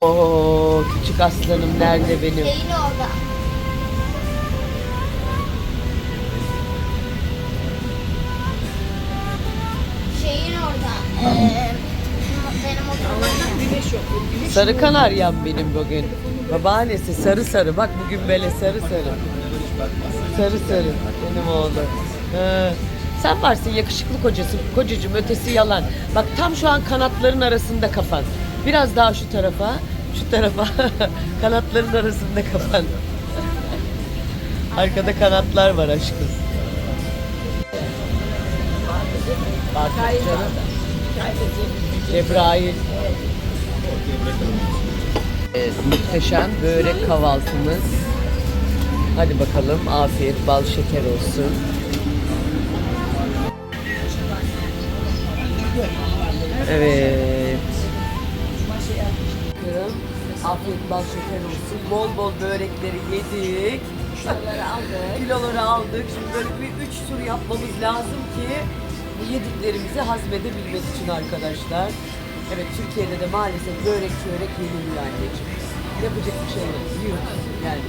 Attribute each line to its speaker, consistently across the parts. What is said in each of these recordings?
Speaker 1: Oo küçük aslanım nerede benim?
Speaker 2: Şeyin orada. Şeyin orada. Ee, benim.
Speaker 3: Güneş
Speaker 1: Sarı kanaryam benim bugün. Babaannesi sarı sarı. Bak bugün böyle sarı sarı. Sarı sarı. Benim oğlum. Ha. Sen varsın yakışıklı kocası. Kocacığım ötesi yalan. Bak tam şu an kanatların arasında kafan. Biraz daha şu tarafa. Şu tarafa. kanatların arasında kafan. Arkada kanatlar var aşkım. Bak. Cebrail. Evet, muhteşem börek kahvaltımız. Hadi bakalım afiyet bal şeker olsun. Evet. Afiyet bal şeker olsun. Bol bol börekleri yedik.
Speaker 3: Kiloları aldık.
Speaker 1: Kiloları aldık. Şimdi böyle bir üç tur yapmamız lazım ki bu yediklerimizi hazmedebilmek için arkadaşlar. Evet Türkiye'de de maalesef börek çörek yeniliyor anneciğim. Yapacak bir şey yok. Yiyoruz yani.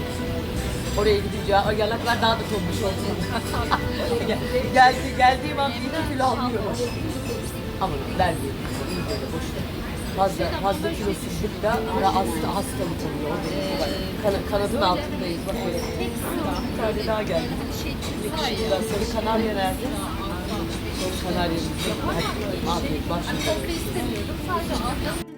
Speaker 1: Oraya gidince o yanaklar daha da tombuş olsun. Gel- Geldi, geldiğim an iki kilo alıyorum. Ama vermiyorum. İyi böyle boş ver. Fazla, fazla kilosuzluk da ara hasta, hastalık oluyor. Bak. Kana- kanadın altındayız. Bak böyle. Bir tane daha geldi. Yakışıklılar. Sarı kanarya nerede? Sarı. Hadi afiyet.
Speaker 3: Sadece